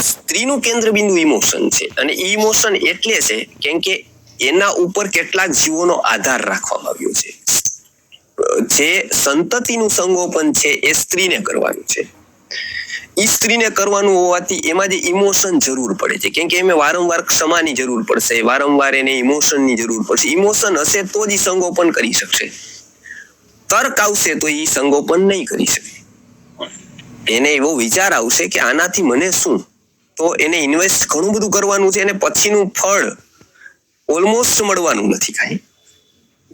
સ્ત્રીનું કેન્દ્ર બિંદુ ઇમોશન છે. અને ઇમોશન એટલે છે કેમ કે એના ઉપર કેટલાક જીવોનો આધાર રાખવામાં આવ્યો છે. જે સંતતિનું સંગોપન છે એ સ્ત્રીને કરવાનું છે. ઈ સ્ત્રીને કરવાનું હોવાથી એમાં જે ઇમોશન જરૂર પડે છે. કેમ કે એમ વારંવાર ક્ષમાની જરૂર પડશે, વારંવાર એને ઇમોશનની જરૂર પડશે. ઇમોશન હશે તો જ સંગોપન કરી શકશે. તર્ક આવશે તો એ સંગોપન નહીં કરી શકે. એને એવો વિચાર આવશે કે આનાથી મને શું તો એને ઇન્વેસ્ટ ઘણું બધું કરવાનું છે અને પછીનું ફળ ઓલમોસ્ટ મળવાનું નથી કાંઈ.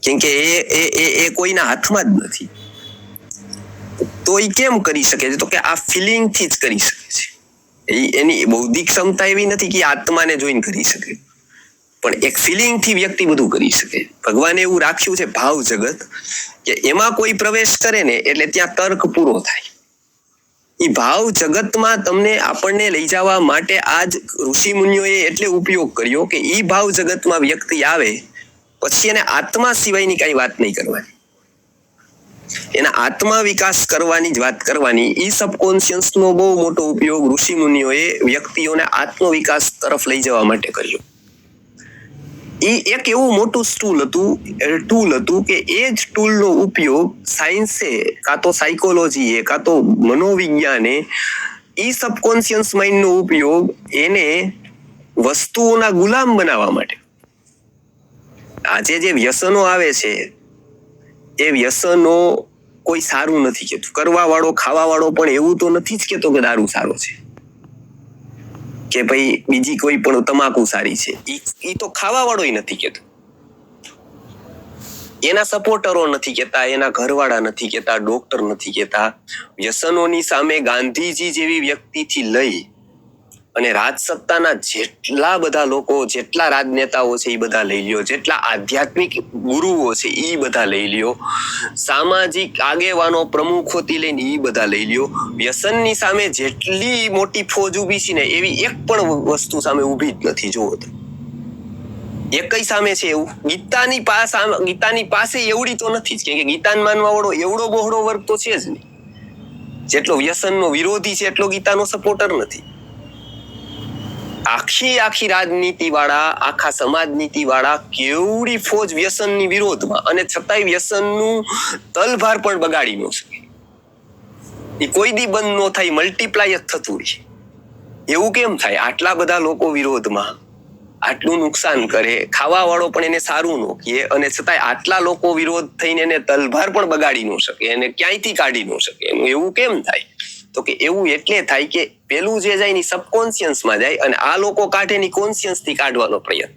કેમ કે એ એ એ કોઈના હાથમાં જ નથી. તો એ કેમ કરી શકે છે? તો કે આ ફિલિંગથી જ કરી શકે છે. એની બૌદ્ધિક ક્ષમતા એવી નથી કે આત્માને જોઈને કરી શકે. પણ એક ફિલિંગથી વ્યક્તિ બધું કરી શકે. ભગવાને એવું રાખ્યું છે, ભાવ જગત, કે એમાં કોઈ પ્રવેશ કરે ને એટલે ત્યાં તર્ક પૂરો થાય. ઈ ભાવ જગતમાં તમને આપણને લઈ જવા માટે આજ ઋષિ મુનિઓએ એટલે ઉપયોગ કર્યો કે ઈ ભાવ જગતમાં વ્યક્તિ આવે, પછી એને આત્મા સિવાયની કઈ વાત નહીં કરવાની. એના આત્મા વિકાસ કરવાની જ વાત કરવાની. ઈ સબકોન્શિયસ નો બહુ મોટો ઉપયોગ ઋષિ મુનિઓએ વ્યક્તિઓને આત્મ વિકાસ તરફ લઈ જવા માટે કર્યો. ઈ એક એવું મોટું સ્ટૂલ હતું ટૂલ હતું કે એ જ ટૂલનો ઉપયોગ સાયન્સે કાં તો સાયકોલોજીએ કાં તો મનોવિજ્ઞાને, ઈ સબકોન્શિયસ માઇન્ડનો ઉપયોગ એને વસ્તુઓના ગુલામ બનાવવા માટે. આજે જે વ્યસનો આવે છે, એ વ્યસનો કોઈ સારું નથી કહેતું. કરવા વાળો ખાવા વાળો પણ એવું તો નથી જ કહેતો કે દારૂ સારો છે. કે ભાઈ બીજી કોઈ પણ તમાકુ સારી છે. ઈ તો ખાવા વાળો નથી કેતો એના સપોર્ટરો નથી કેતા એના ઘરવાળા નથી કેતા ડોક્ટર નથી કેતા વ્યસનોની સામે ગાંધીજી જેવી વ્યક્તિથી લઈ અને રાજસત્તાના જેટલા બધા લોકો, જેટલા રાજનેતાઓ છે એ બધા લઈ લ્યો, જેટલા આધ્યાત્મિક ગુરુઓ છે એ બધા લઈ લ્યો, સામાજિક આગેવાનો, પ્રમુખોથી લઈને એ બધા લઈ લ્યો. વ્યસનની સામે જેટલી મોટી ફોજ ઊભી છે ને, એવી એક પણ વસ્તુ સામે ઊભી જ નથી જોવો તો એકઈ સામે છે એવું. ગીતાની પાસે ગીતાની પાસે એવડી તો નથી જ કે ગીતાન માનવા વાળો એવડો બહોળો વર્ગ તો છે જ નહીં. જેટલો વ્યસનનો વિરોધી છે, એટલો ગીતાનો સપોર્ટર નથી. આખી આખી રાજનીતિ વાળા આખા સમાજ નીતિ વાળા કેવડી ફોજ વ્યસનની વિરોધમાં અને છતાંય વ્યસનનું તલભાર પણ બગાડી ન શકે. એ કોઈ દી બંધ ન થાય મલ્ટીપ્લાય જ થતું રહે. એવું કેમ થાય? આટલા બધા લોકો વિરોધમાં આટલું નુકસાન કરે ખાવા વાળો પણ એને સારું નો કહે અને છતાંય આટલા લોકો વિરોધ થઈને એને તલભાર પણ બગાડી ન શકે, એને ક્યાંયથી કાઢી ન શકે? એવું કેમ થાય? તો કે એવું એટલે થાય કે પેલું જે જાય ની સબકોન્શિયસમાં જાય અને આ લોકો કાઢે ની કોન્શિયસથી કાઢવાનો પ્રયત્ન.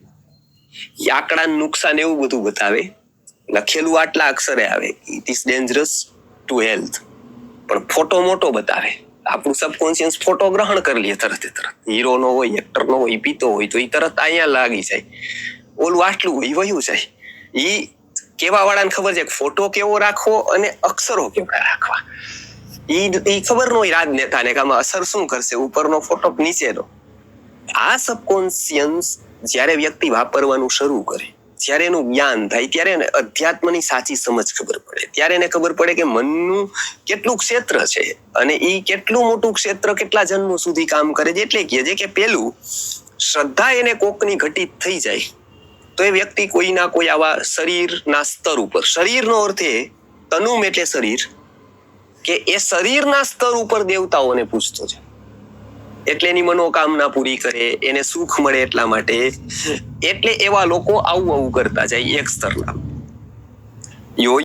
આંકડાનું નુકસાન એવું બધું બતાવે, લખેલું આટલા અક્ષરે આવે it is dangerous to health પણ ફોટો મોટો બતાવે. આપણું સબકોન્શિયસ ફોટો ગ્રહણ કરી લે તરત તરત. હીરોનો હોય એક્ટરનો હોય, પીતો હોય, તો એ તરત અહીંયા લાગી જાય. ઓલું આટલું હોય વયું જાય. એ કેવા વાળાને ખબર છે ફોટો કેવો રાખવો અને અક્ષરો કેવડા રાખવા. ઈ ખબર ન હોય રાજનેતાને કે આમાં અસર શું કરશે? ઉપરનો ફોટો નીચેનો? આ સબકોન્શિયન્સ જ્યારે વ્યક્તિ વાપરવાનું શરૂ કરે, જ્યારે એનું જ્ઞાન થાય, ત્યારે એને અધ્યાત્મની સાચી સમજ ખબર પડે. ત્યારે એને ખબર પડે કે મનનું કેટલું ક્ષેત્ર છે અને એ કેટલું મોટું ક્ષેત્ર કેટલા જન્મો સુધી કામ કરે છે. એટલે કહે છે કે પેલું, શ્રદ્ધા એને કોકની ઘટિત થઈ જાય. તો એ વ્યક્તિ કોઈના કોઈ આવા શરીરના સ્તર ઉપર. શરીરનો અર્થ એ તનુમ એટલે શરીર કે એ શરીરના સ્તર ઉપર દેવતાઓને પૂછતો છે. એટલે એની મનોકામના પૂરી કરે, એને સુખ મળે એટલા માટે. એટલે એવા લોકો આવું આવું કરતા જાય એક સ્તરના.